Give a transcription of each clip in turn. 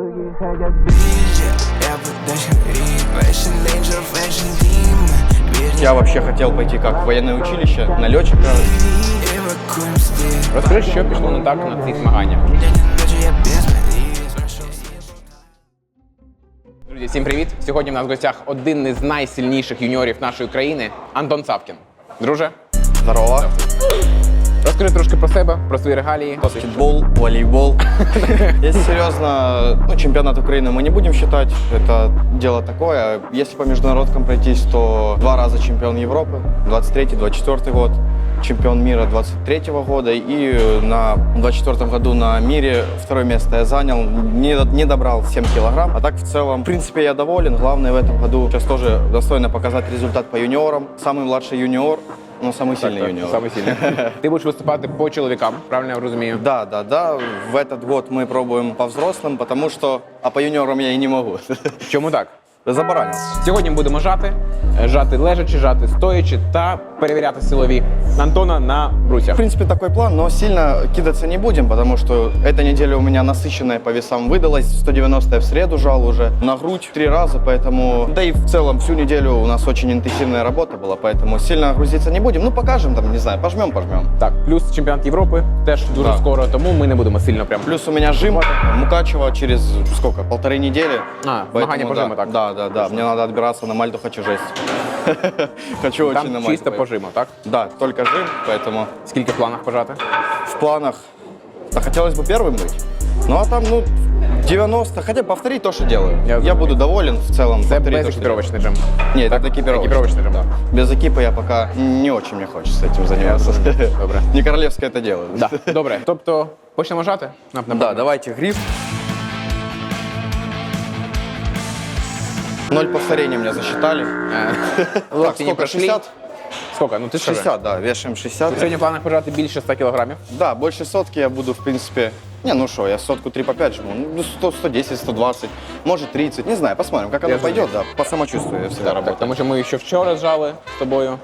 Руки хотят ближе, я подачу и Fashion Danger, Fashion Demon Я вообще хотел пойти как в военное училище на летчика. Эвакуем стиль Розкажи, що пішло не так на цих змаганнях. День и ночь я без молитв Прошел Друзі, всім привіт! Сьогодні в нас в гостях один із найсильніших юніорів нашої країни Антон Савкін. Друже, Здорово. розкажи трошки про себе, про свої регалії. Баскетбол, волейбол. Если серьезно, ну, чемпионат Украины мы не будем считать. Это дело такое. Если по международкам пройтись, то два раза чемпион Европы, 23-24 год, чемпион мира 23 года. И на 24 году на мире второе место я занял. Не, не добрал 7 килограмм. А так в целом, в принципе, я доволен. Главное в этом году сейчас тоже достойно показать результат по юниорам. Самый младший юниор, но самый сильный юниор. Саме сильний. Ти будеш виступати по чоловікам, правильно я розумію? Да, да, да. В этот год мы пробуем по взрослым, потому что, а по юниорам я и не могу. Чому так? Забаранил. Сьогодні ми будемо жати, е, жати лежачи, жати стоячи та перевіряти силові Антона на брусях. В принципе, такой план, но сильно кидаться не будем, потому что эта неделя у меня насыщенная по весам выдалась. 190 в среду жал уже, на грудь три раза, поэтому... Да и в целом всю неделю у нас очень интенсивная работа была, поэтому сильно грузиться не будем. Ну, покажем там, не знаю, пожмем, пожмем. Так, плюс чемпіонат Європи теж дуже Да. скоро, тому ми не будемо сильно прям. Плюс у меня жим Мукачева через сколько, полторы недели. А, Поэтому змагання по да, жиму, так? Да, да, да. Мне надо отбираться на Мальту, хочу жесть. Хочу очень на Там Мальту. чисто поехать. по жиму, так? Да, только жим, поэтому Скільки в планах пожати? в планах. Да хотелось бы первым быть. Ну а там, ну, 90, хотя повторить то, что делаю. Я Я, знаю. буду доволен в целом. Це повторить то, что делаю. безекіпіровочний жим. Нет, это экипировочный. Екіпіровочний жим. Да. Без экипа я пока не очень мне хочется этим заниматься. Добре. Не королевское это дело. Да. Добре. Тобто почнемо жати? На- на- Да, давайте гриф. Ноль повторений мне засчитали. Е, Так, Локті не сколько, пройшли. 60? Сколько? Ну ти ж 60, да, вешаем 60. Сьогодні в планах пожати більше 100 кілограмів. Да, больше сотки я буду, в принципе... Не, ну что, я сотку 3 по 5 жму. Ну, 100, 110, 120, может 30. Не знаю, посмотрим, как оно Я пойдет, да. По самочувствию я всегда Так, работаю. тому що ми ще вчора зжали з тобою.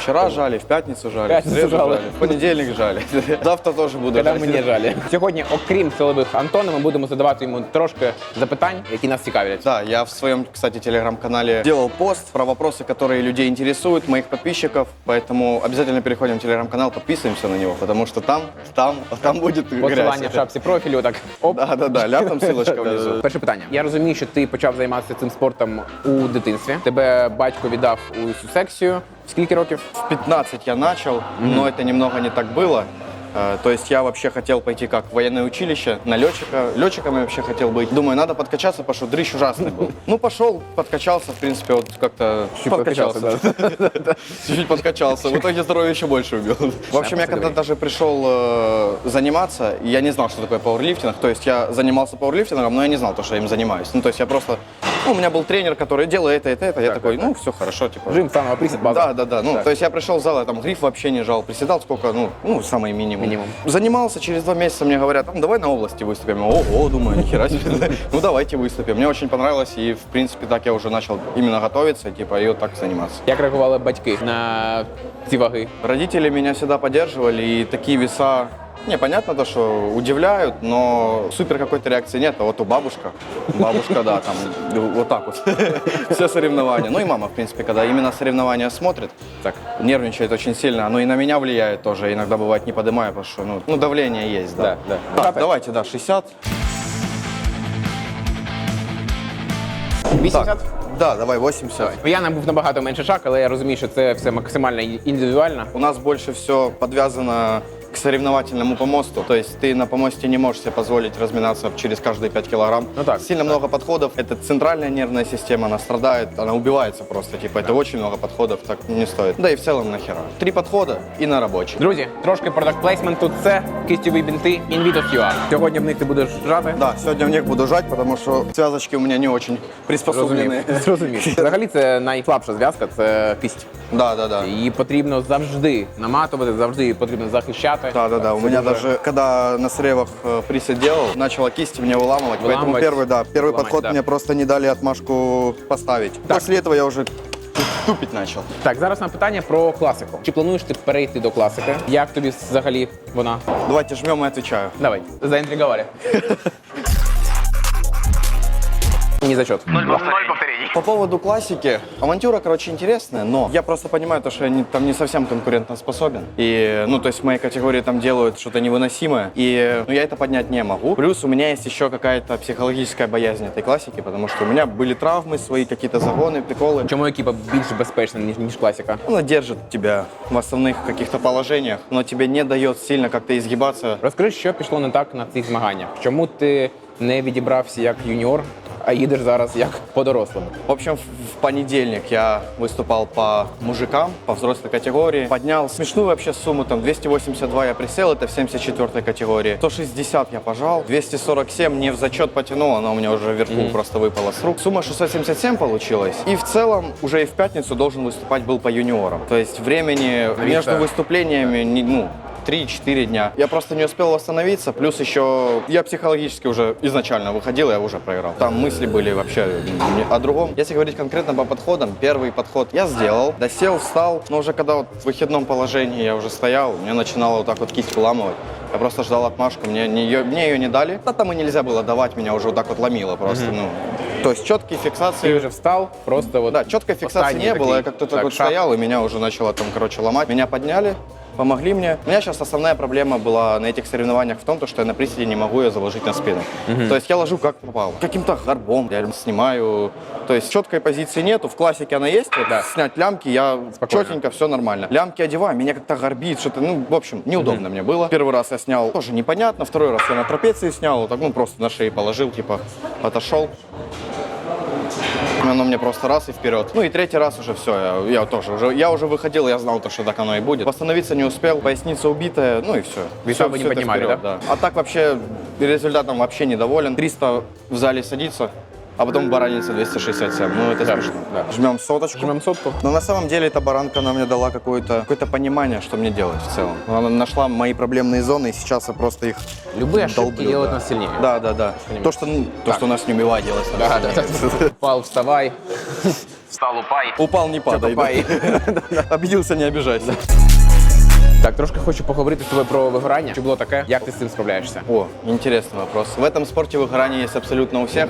Вчера жали, в пятницу жали, пятницу в среду жали. жали, в понедельник жали. Завтра тоже буду Коли жать. мені жалі. Сьогодні, окрім силових Антона, ми будемо задавати йому трошки запитань, які нас цікавлять. Да, я в своем, кстати, телеграм-канале делал пост про вопросы, которые людей интересуют, моих подписчиков, поэтому обязательно переходим в телеграм-канал, подписываемся на него, потому что там, там, там будет Посилання грязь. в шапці профілю, так оп. Да, да, да, ляпнем ссылочка внизу. Перше питання. Я розумію, що ти почав займатися цим спортом у дитинстві. Тебе батько віддав у цю секцію. Скільки років? В 15 я начал, но это немного не так было. Э, То есть я вообще хотел пойти как в военное училище на летчика. Летчиком я вообще хотел быть. Думаю, надо подкачаться, потому что дрыщ ужасный был. Ну, пошел, подкачался, в принципе, вот как-то подкачался, Чуть-чуть подкачался. В итоге здоровье еще больше убил. В общем, я когда даже пришел э, заниматься, я не знал, что такое пауэрлифтинг. То есть я занимался пауэрлифтингом, но я не знал, то, что я им занимаюсь. Ну, то есть я просто... Ну, у меня был тренер, который делал это, это, это. Я такой, ну, все хорошо, типа. Жим самого присід база. Да, да, да. Ну, Так. то есть я пришел в зал, я там гриф вообще не жал, приседал сколько, ну, ну, самый минимум. Минимум. Занимался, через два месяца мне говорят, ну, давай на области выступим. Ого, думаю, нихера себе. Ну, давайте выступим. Мне очень понравилось, и, в принципе, так я уже начал именно готовиться, типа, и вот так заниматься. Як реагували батьки на ці ваги? Родители меня всегда поддерживали, и такие веса, не, понятно то, что удивляют, но супер какой-то реакции нет. А вот у бабушка, бабушка, да, там вот так вот, все соревнования. Ну и мама, в принципе, когда именно соревнования смотрит, Так. нервничает очень сильно. Оно и на меня влияет тоже. Иногда бывает не поднимаю, потому что ну, ну, давление есть, да. Да, да. Так, давайте, да, 60. 80? Так, да, давай 80. У Яна був набагато менше шаг, але я розумію, що це все максимально індивідуально. У нас больше все подвязано к соревновательному помосту. То есть ты на помосте не можешь себе позволить разминаться через каждые 5 килограмм. Ну так, Сильно много подходов. Это центральная нервная система, она страдает, она убивается просто. Типа это очень много подходов, так не стоит. Да и в целом нахера. Три подхода и на рабочий. Друзі, трошки продакт плейсменту. Це кистєві бінти Invitos UA. Сьогодні в них ти будеш жати. Да, сегодня в них буду жать, потому что связочки у меня не очень приспособлены. Зрозумів. Зрозумів. Взагалі це найслабша зв'язка, це кисть. Да, да, да. Її потрібно завжди наматувати, завжди її потрібно захищати. Да, да, да. У Це меня дуже- даже, когда на срывах э, присед делал, начала кисти мне выламывать. Поэтому Выламывать. первый, да, первый Ломать, подход да. мне просто не дали отмашку поставить. Так. После этого я уже тупить начал. Так, зараз на питання про класику. Чи плануєш ти перейти до класики? Як тобі взагалі вона? Давайте жмем и отвечаю. Давай, заінтригували. не зачет. Ноль повторений. По поводу классики, авантюра, короче, интересная, но я просто понимаю, то, что я не- там не совсем конкурентно способен. И, ну, то есть в моей категории там делают что-то невыносимое, и ну, я это поднять не могу. Плюс у меня есть еще какая-то психологическая боязнь этой классики, потому что у меня были травмы, свои какие-то загоны, приколы. Чому екіпа більш безпечна, ніж, ніж класика? Она держит тебя в основных каких-то положениях, но тебе не дает сильно как-то изгибаться. Розкажи, що пішло не так на цих змаганнях? Чому ти не відібрався як юніор, а їдеш зараз як по-дорослому? В общем, в в понедельник я выступал по мужикам, по взрослой категории. Поднял смешную вообще сумму, там 282 я присел, это в 74 категории. 160 я пожал, 247 не в зачет потянул, она у меня уже вверху просто выпала с рук. Сумма 677 получилась. И в целом уже и в пятницу должен выступать был по юниорам. То есть времени между выступлениями, не- ну, 3-4 дня. Я просто не успел восстановиться, плюс еще я психологически уже изначально выходил, я уже проиграл. Там мысли были вообще о другом. Если говорить конкретно по подходам, первый подход я сделал, досел, встал, но уже когда вот в выходном положении я уже стоял, мне начинало вот так вот кисть выламывать. Я просто ждал отмашку, мне, не ее, мне ее не дали. Да там и нельзя было давать, меня уже вот так вот ломило просто. Ну, то есть четкие фиксации. вже встав, просто от Да, четкой фиксации не было. Я как-то так так, вот шаг. стоял, и меня уже начало там, короче, ломать. Меня подняли, помогли мне. У меня сейчас основная проблема была на этих соревнованиях в том, то, что я на приседе не могу ее заложить на спину. То есть я ложу как попал. Каким-то горбом я снимаю. То есть четкой позиции нету. В классике она есть. Вот Да. Снять лямки, я Спокойно. четенько, все нормально. Лямки одеваю, меня как-то горбит, что-то, ну, в общем, неудобно мне было. Первый раз я снял, тоже непонятно. Второй раз я на трапеции снял, вот так, ну, просто на шее положил, типа, отошел. Оно мне просто раз и вперед. Ну и третий раз уже все, я, я тоже уже, я уже выходил, я знал то, что так оно и будет. Восстановиться не успел, поясница убитая, ну и все. Веса вы не поднимали, да? А так вообще результатом вообще недоволен. 300 в зале садится, а потом баранится 267. Ну это Да, смешно. да. Жмем соточку. Жмем сотку. Но на самом деле эта баранка она мне дала какое-то какое понимание, что мне делать в целом. Она нашла мои проблемные зоны, и сейчас я просто их Любые ошибки долблю, делают да. нас сильнее. Да, да, да. То, что, то, что нас не убивает, делает нас Да, да, сильнее. да. Впал, вставай. Встал, упай. Упал, не падай. Тупай. да. Обиделся, не обижайся. Так, трошки хочу поговорити з тобою про вигорання. Чи було таке? Як ти з цим справляєшся? О, интересный вопрос. В этом спорте выгорание есть абсолютно у всех.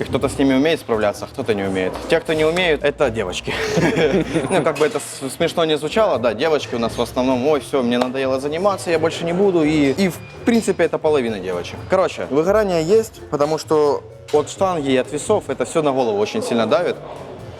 И кто-то с ними умеет справляться, а кто-то не умеет. Те, кто не умеют, это девочки. Ну, как бы это смешно не звучало, да, девочки у нас в основном, ой, все, мне надоело заниматься, я больше не буду. И, и в принципе, это половина девочек. Короче, выгорание есть, потому что от штанги и от весов это все на голову очень сильно давит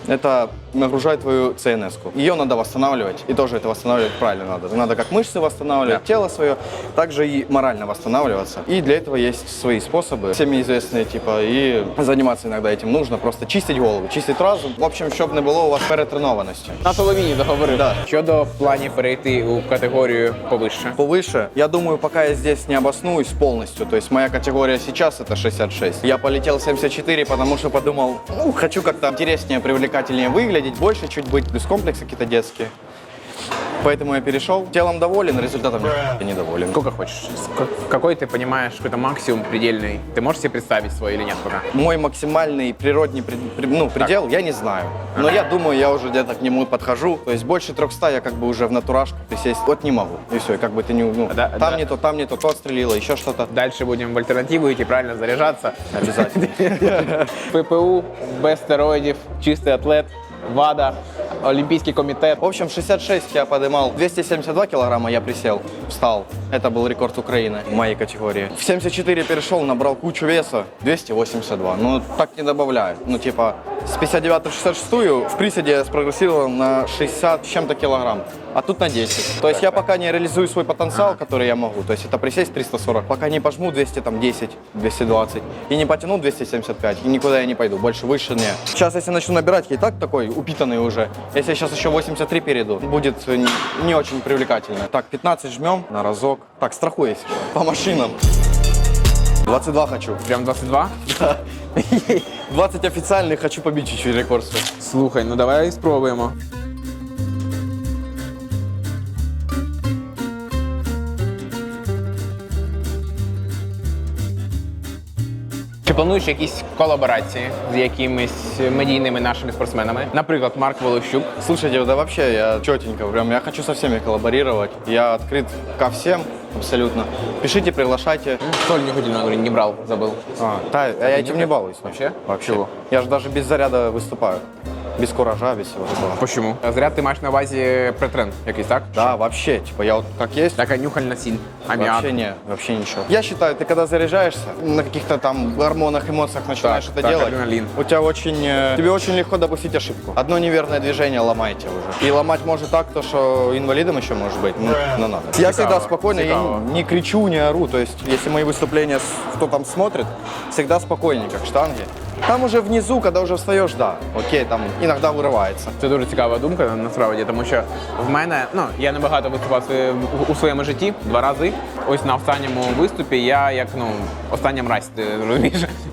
Это нагружает твою цнс -ку. Ее надо восстанавливать, и тоже это восстанавливать правильно надо. Надо как мышцы восстанавливать, тело свое, также и морально восстанавливаться. И для этого есть свои способы, всеми известные, типа, и заниматься иногда этим нужно, просто чистить голову, чистить разум. В общем, щоб не було у вас перетренованості. На Соловіні заговорив. Да. Щодо планів перейти у категорію повище. Повыше, я думаю, пока я здесь не обоснуюсь полностью, то есть моя категория сейчас это 66. Я полетел 74, потому что подумал, ну, хочу как-то интереснее, привлекательнее выглядеть, больше чуть быть, плюс комплексы какие-то детские. Поэтому я перешел. Телом доволен, результатом я недоволен. Сколько хочешь? Ск- Какой ты понимаешь какой-то максимум предельный? Ты можешь себе представить свой или нет пока? Мой максимальный природный пред- пред- ну, предел я не знаю. Но я думаю, я уже где-то к нему подхожу. То есть больше 300 я как бы уже в натурашку присесть вот не могу. И все, и как бы ты не... Ну, Да, там да. не то, там не то, то отстрелило, еще что-то. Дальше будем в альтернативу идти, правильно заряжаться. Обязательно. ППУ, без стероїдів, чистий атлет, ВАДА, Олімпійський комітет. В общем, 66 я поднимал, 272 килограмма я присел, встал. Это был рекорд Украины в моей категории. В 74 перешел, набрал кучу веса, 282. Ну, так не добавляю. Ну, типа, с 59 в 66 в приседе я спрогрессировал на 60 с чем-то килограмм, А тут на 10. То есть я пока не реализую свой потенциал, который я могу. То есть это присесть 340. Пока не пожму 210, 220 и не потяну 275, и никуда я не пойду. Больше, выше не. Сейчас, если начну набирать, я и так такой упитанный уже. Если я сейчас еще 83 перейду, будет не, не очень привлекательно. Так, 15 жмем на разок. Так, страхуюсь по машинам. 22 хочу. Прям 22? 20 официальных, хочу побить чуть-чуть рекорд свой. Слухай, ну давай спробуємо. плануєш якісь колаборації з якимись медійними нашими спортсменами? Наприклад, Марк Волощук. Слушайте, да вообще я четенько, прям я хочу со всеми коллаборировать. Я открыт ко всем. абсолютно. Пишите, приглашайте. Соль нюхательную, говорю, не брал, забыл. А, да, я этим не балуюсь. Вообще? Вообще. Чего? Я же даже без заряда выступаю. Без куража, без всего такого. Почему? Зря ти маєш на увазі претрен якийсь, так? Да, вообще, типа, я вот как есть, Така нюхальна сіль, аміак. Вообще не, вообще ничего. Я считаю, ты когда заряжаешься, на каких-то там гормонах, эмоциях начинаешь Так, это так, делать, адреналин. у тебя очень, э, тебе очень легко допустить ошибку. Одно неверное движение ломаете уже. И ломать может так, то, что инвалидом еще может быть. Ну, ну надо. Я Цикаво, всегда спокойно, я цикаво. не, не кричу, не ору. То есть, если мои выступления, с- кто там смотрит, всегда спокойненько, к штанге. Там уже внизу, когда уже встаешь, да, окей, там иногда вырывается. Це дуже цікава думка насправді, тому що в мене ну я небагато виступав у своєму житті два рази. Ось на останньому виступі я як ну остання мразь, ти розумієш?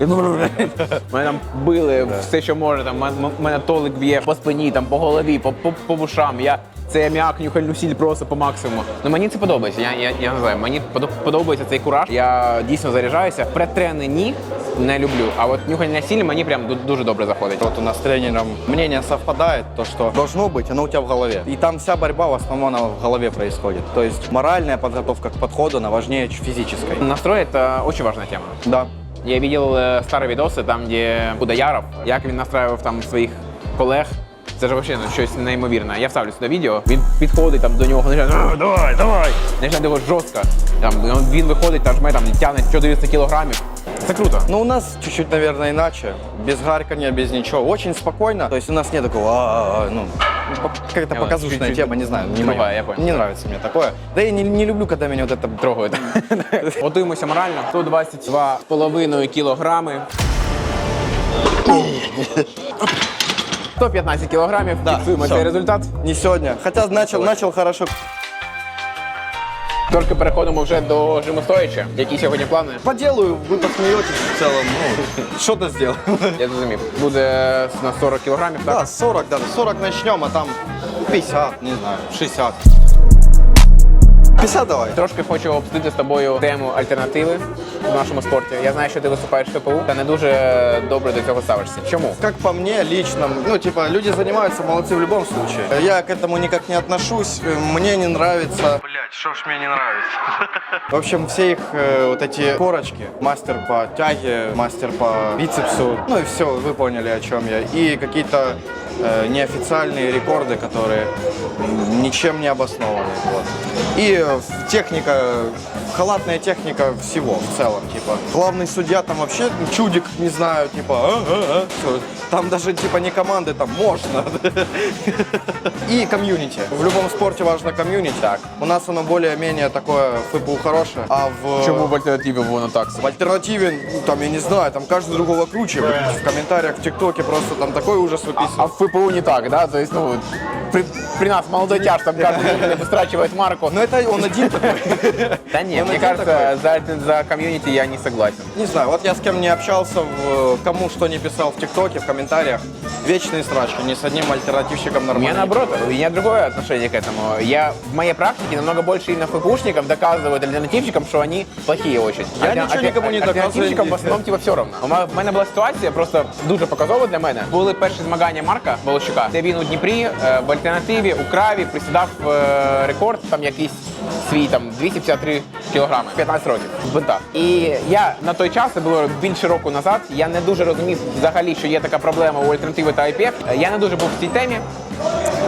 Мене там били все, що може. Там мене толик б'є по спині, там по голові, по, по, по вушам. Я це аміак, нюхальну сіль просто по максимуму. Ну мені це подобається. Я, я, я не знаю, мені подо- подобається цей кураж. Я дійсно заряджаюся. Предтрени ні, не люблю. А от нюхальна сіль мені прям ду- дуже добре заходить. Вот у нас с тренером мнение совпадает, то, что должно быть, оно у тебя в голове. И там вся борьба в основном она в голове происходит. То есть моральная подготовка к подходу, она важнее ч- физической. Настрой это очень важная тема. Да. Я видел э, старые видосы, там, де Будаяров, як він настраював там своїх колег. це ж взагалі ну, щось неймовірне. Я вставлю сюди відео. Він підходить там до нього, починає, «А, давай, давай. Починає його жорстко. Там він- він виходить та жме там тягне 400 кілограмів. Це круто. Ну, у нас чуть-чуть, наверное, иначе. Без гарканья, без ничего. Очень спокойно. То есть у нас нет такого, «А-а-а», ну, какая-то показушная тема, не знаю. Не, другая, моя. я понял. не нравится мне такое. Да и не, не люблю, когда меня вот это Трогаю. Готуємося морально. 122,5 кілограми. 115 кілограмів. Да, Фіксуємо все. цей результат. Не сегодня. Хотя начал, начал хорошо. Трошки переходимо вже до жиму стоячи. Які сьогодні плани? Поделаю, вы посмеетесь в целом. Ну, что-то сделаю. Я зрозумів. Буде на 40 кілограмів, так? Да, 40 даже. 40 начнем, а там 50, не знаю, 60. 50 давай. Трошки хочу обсудити з тобою тему альтернативи в нашому спорті. Я знаю, що ти виступаєш в ФПУ та не дуже добре до цього ставишся. Чому? Как по мне лично, ну типа люди занимаются, молодцы в любом случае. Я к этому никак не отношусь, э, мне не нравится. Блять, что ж мне не нравится? В общем, все их э, вот эти корочки, мастер по тяге, мастер по бицепсу, ну и все, вы поняли о чем я. И какие-то неофициальные рекорды, которые ничем не обоснованы. Вот. И э, техника, халатная техника всего в целом, типа. Главный судья там вообще чудик, не знаю, типа. Всё. там даже типа не команды, там можно. И комьюнити. В любом спорте важно комьюнити. Так. У нас оно более-менее такое ФПУ хорошее, а в... в альтернативі воно так? В альтернативе, ну, там, я не знаю, там каждый другого круче. В комментариях в ТикТоке просто там такой ужас выписывают. А в ФПУ не так, да? То есть, ну, при, при нас молодой тяж, там каждый день выстрачивает марку. Но это он один такой. Да нет, он мне один кажется, за, за комьюнити я не согласен. Не знаю, вот я с кем не общался, в, кому что не писал в ТикТоке, в комментариях, вечные срачи, ни с одним альтернативщиком У нормально. меня наоборот, у меня другое отношение к этому. Я в моей практике намного больше именно ФПУшников доказывают альтернативщикам, что они плохие очень. Я Альтер- нічого нікому не доказую. Альтернативщикам в основному типу, все равно. У мене- в мене була ситуація просто дуже показова для мене. Були перші змагання Марка Волощука, де він у Дніпрі е, в альтернативі у краві присідав е, рекорд там якийсь свій там 253 кілограми, 15 років в бинтах. І я на той час, це було більше року назад, я не дуже розумів взагалі, що є така проблема у альтернативи та IPF. Е, Я не дуже був в цій темі.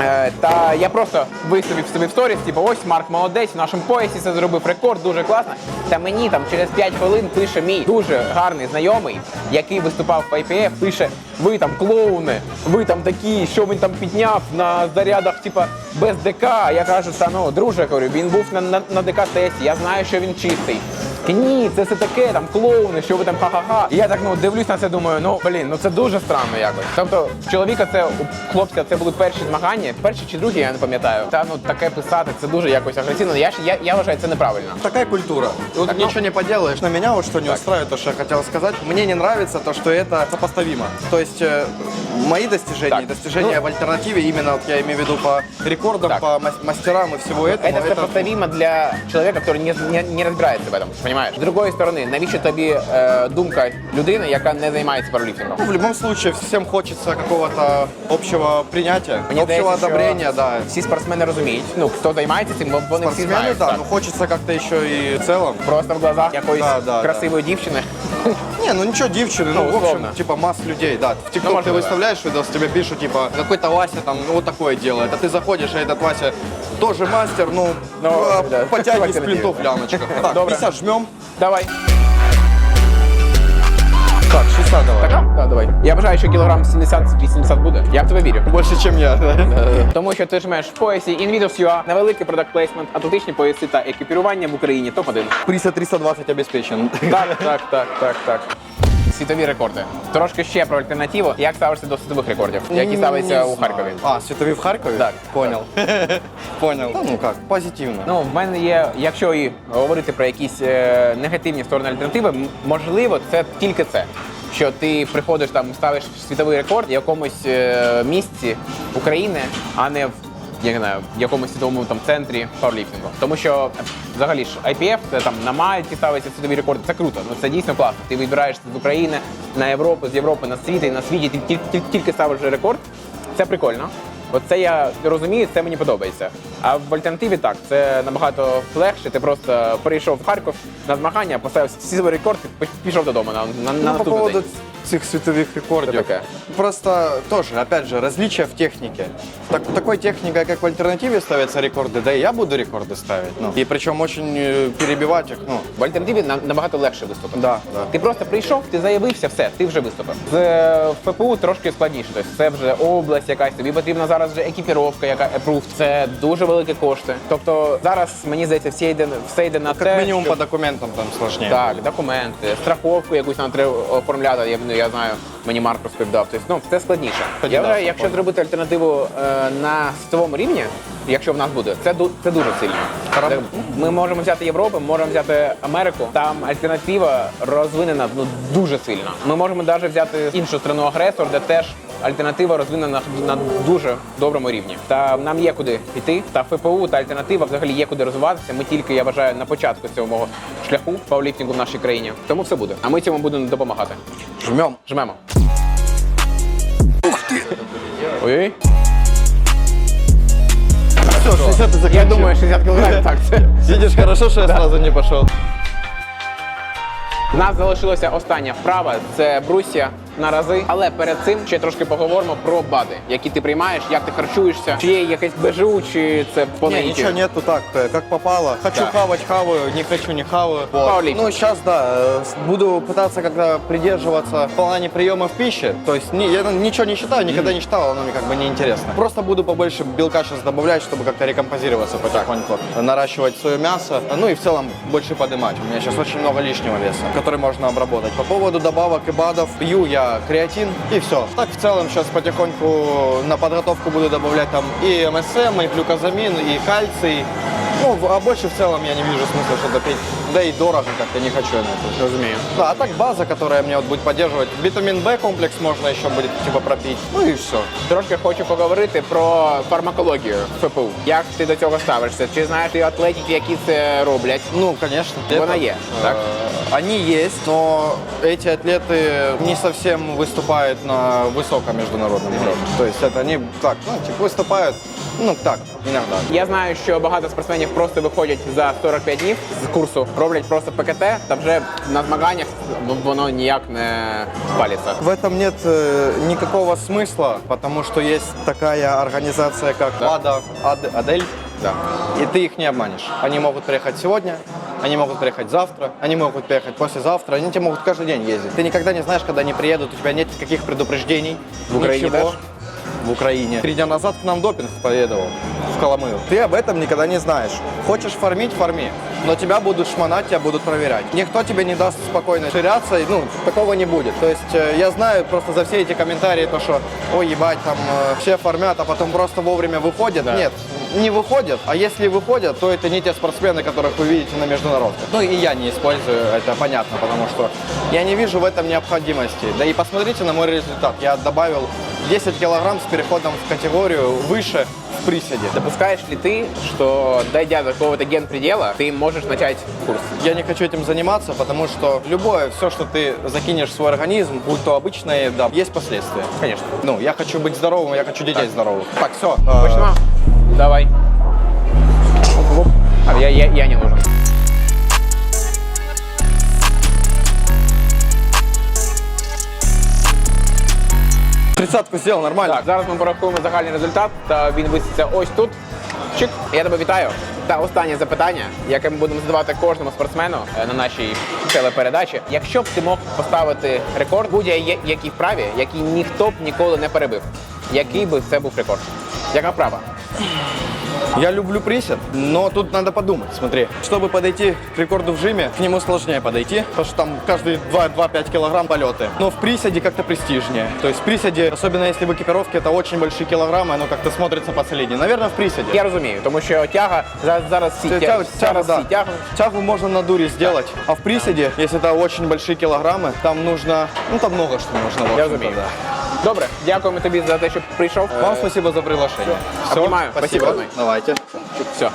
Е, Та я просто виставив собі в сторіс, типу, ось Марк молодець, в нашому поясі це зробив рекорд, дуже класно. Та мені там через 5 хвилин пише мій дуже гарний знайомий, який виступав в IPF, пише: ви там клоуни, ви там такі, що він там підняв на зарядах, типа без ДК. Я кажу, та ну, друже, говорю, він був на, на, на ДК тесті, я знаю, що він чистий. Ні, це все таке, там клоуни, що ви там ха-ха-ха. І я так ну дивлюсь на це, думаю, ну блін, ну це дуже странно якось. Тобто, чоловіка це у хлопця це були перші змагання, перші чи другі, я не пам'ятаю. Та ну таке писати, це дуже якось агресивно. Я ж я, я вважаю, це неправильно. Такая культура. Тут Так, ну- ничего не поделаешь. На меня вот что не устраивает, то, что я хотел сказать. Мне не нравится то, что это сопоставимо. То есть э, Мои достижения, Так. достижения Ну- в альтернативе, именно вот я имею в виду по рекордам, Так. по мас- мастерам и всего этого. Это сопоставимо для человека, который не, не, не розбирається в этом, понимаешь? З другої сторони, навіщо тобі е, думка людини, яка не займається пауерліфтингом? Ну, в любом случае, всем хочется какого-то общего принятия, Мені общего здається, що одобрения, да. Всі спортсмени розуміють. Ну, хто займається цим, вони всі Спортсмены, знають. да, так. но хочется как-то еще и в целом. Просто в глазах якоїсь Да, да, красивої дівчини. Не, ну ничего, девчины, ну, Ну, в общем, условно. типа масс людей, да. В ТикТок можно, ты да. выставляешь видос, тебе пишут, типа, какой-то Вася там ну, вот такое делает, а ты заходишь, а этот Вася тоже мастер, ну, Ну, а, да. потяги с Альтернатива. плинтов в лямочках. Так, Добре. 50 жмем. Давай. Так, 600 давай. Так? Так, давай. Я бажаю, що кілограм 70-80 буде. Я в тебе вірю. Більше, ніж я. Тому що ти жмеш в поясі Invidos.ua на великий продакт плейсмент, атлетичні пояси та екіпірування в Україні топ-1. Пріса 320 обеспечен. Так, так, так, так, так. Світові рекорди. Трошки ще про альтернативу. Як ставишся до світових рекордів, які ставляться у. Харкові? А, Световик в Харькове? Так. Понял. Понял. Ну как, позитивно. Ну, в мене є, якщо і говорити про якісь е, негативні сторони альтернативи, можливо, це тільки це. Що ти приходиш там, ставиш світовий рекорд в якомусь е, місці України, а не в я не знаю, в якомусь світовому там центрі пауерліфтингу. Тому що взагалі ж IPF, це там на Мальті ставиться світові рекорди. Це круто. Ну це дійсно класно. Ти вибираєшся з України на Європу, з Європи на світ і на світі ти тільки, тільки, тільки ставиш рекорд. Це прикольно. От це я розумію, це мені подобається. А в альтернативі так, це набагато легше. Ти просто прийшов в Харків на змагання, поставив свій рекорд, і пішов додому на, на, на Ну, по поводу день цих световых рекордов. Что такое? Просто тоже, опять же, различия в технике. Так, такой техникой, как в альтернативе ставятся рекорды, да и я буду рекорды ставить. Ну, и причем очень э, перебивать их. Ну, В альтернативі на- набагато легше виступити. да, да. Ти просто прийшов, ти заявився, все, ти вже виступив. З е, ФПУ трошки складніше. Тобто це вже область якась, тобі потрібна зараз вже екіпіровка, яка approved. Це дуже великі кошти. Тобто зараз мені здається, всі йде все йде на Как те, минимум щоб- по документам там сложнее. Так, документи, страховку якусь нам треба оформляти. Я, ну, я знаю, мені Марк розповідав. Тобто, ну, це складніше. Тоді я да, вважаю, якщо понял. зробити альтернативу е, на світовому рівні, якщо в нас буде, це, ду- це дуже сильно. Харам. Ми можемо взяти Європу, можемо взяти Америку. Там альтернатива розвинена ну, дуже сильно. Ми можемо навіть взяти іншу страну агресор, де теж альтернатива розвинена на дуже доброму рівні. Та нам є куди йти. Та ФПУ та альтернатива взагалі є куди розвиватися. Ми тільки, я вважаю, на початку цього мого шляху пауерліфтингу в нашій країні. Тому все буде. А ми цьому будемо допомагати. Жмем. Жмемо. Ух ти! Ой-ой. Все, 60 и Я думаю, 60 кілограмів так це. Видишь, хорошо, что я сразу не пошел. У нас залишилося остання вправа це брусья на рази. Але перед цим ще трошки поговоримо про БАДи, які ти приймаєш, як ти харчуєшся, чи є якесь БЖУ, чи це по Не, наїті? ничего нету так, э, как попало. Хочу Да. хавать, хаваю, не хочу, не хаваю. Пауэрлифтинг. Ну, сейчас, да, э, с- буду пытаться как-то придерживаться в плане приемов пищи. То есть не, я ничего не считаю, никогда не считал, оно мне как бы не интересно. Просто буду побольше белка сейчас добавлять, чтобы как-то рекомпозироваться потихоньку. Наращивать свое мясо, ну и в целом больше поднимать. У меня сейчас очень много лишнего веса, который можно обработать. По поводу добавок и БАДов, пью я креатин и все. Так в целом сейчас потихоньку на подготовку буду добавлять там и МСМ, и глюкозамин, и кальций. Ну, в- а больше в целом я не вижу смысла что-то пить. Да и дорого как-то не хочу я на это. Розумію. Да, а так база, которая мне вот будет поддерживать. Витамин В комплекс можно еще будет типа пропить. Ну и все. Трошки хочу поговорити про фармакологію ФПУ. Як ти до цього ставишся? Чи знаєш ти атлетів, які це роблять? Ну, конечно. Вона є, так? Э, Они есть, но эти атлеты не совсем выступают на высоком международном уровне. То есть это они так, ну, типа выступают, ну, так, иногда. Я знаю, що багато спортсменів просто виходять за 45 днів з курсу, роблять просто ПКТ, та вже на змаганнях воно ніяк не палиться. В этом нет э, никакого смысла, потому что есть такая организация, как Да. АДА, Ад- Адель, Да. и ты их не обманешь. Они могут приехать сегодня, они могут приехать завтра, они могут приехать послезавтра, они тебе могут каждый день ездить. Ты никогда не знаешь, когда они приедут, у тебя нет никаких предупреждений. В Украине ничего. даже? В Украине. Три дня назад к нам допинг поведовал в Коломыю. Ты об этом никогда не знаешь. Хочешь фармить, фарми. Но тебя будут шмонать, тебя будут проверять. Никто тебе не даст спокойно ширяться, ну, такого не будет. То есть э, я знаю просто за все эти комментарии, то, что, ой, ебать, там э, все фармят, а потом просто вовремя выходят. Да. Нет, не выходят. А если выходят, то это не те спортсмены, которых вы видите на международках. Ну и я не использую, это понятно, потому что я не вижу в этом необходимости. Да и посмотрите на мой результат. Я добавил 10 килограмм с переходом в категорию выше в приседе. Допускаешь ли ты, что дойдя до какого-то генпредела, ты можешь начать курс? Я не хочу этим заниматься, потому что любое, все, что ты закинешь в свой организм, будь то обычная еда, есть последствия. Конечно. Ну, я хочу быть здоровым, я хочу детей здоровых. Так, все. Почему? Давай. А, я, я, я не нужен. Тридцатку сіла, нормально. Так, зараз ми порахуємо загальний результат, та він виситься ось тут. Чик. Я тебе вітаю. Та останнє запитання, яке ми будемо задавати кожному спортсмену е, на нашій телепередачі. Якщо б ти мог поставити рекорд будь-якій вправі, який ніхто б ніколи не перебив, який би це був рекорд? Яка вправа? Я люблю присед, но тут надо подумать. Смотри, чтобы подойти к рекорду в жиме, к нему сложнее подойти, потому что там каждые 2-5 килограмм полеты. Но в приседе как-то престижнее. То есть в приседе, особенно если в экипировке, это очень большие килограммы, оно как-то смотрится посолиднее. Наверное, в приседе. Я розумію, тому що тяга за- зараз всі, Тя- тя- тягу, зараз да. всі тягнуть. Тягу можно на дуре сделать, а в приседе, если это очень большие килограммы, там нужно, ну там много что нужно. в Я общем-то, розумію. да. Добре, дякуємо тобі за те, що прийшов. Вам спасибо за приглашение. Всё, обнимаю. Спасибо. Давайте. Все.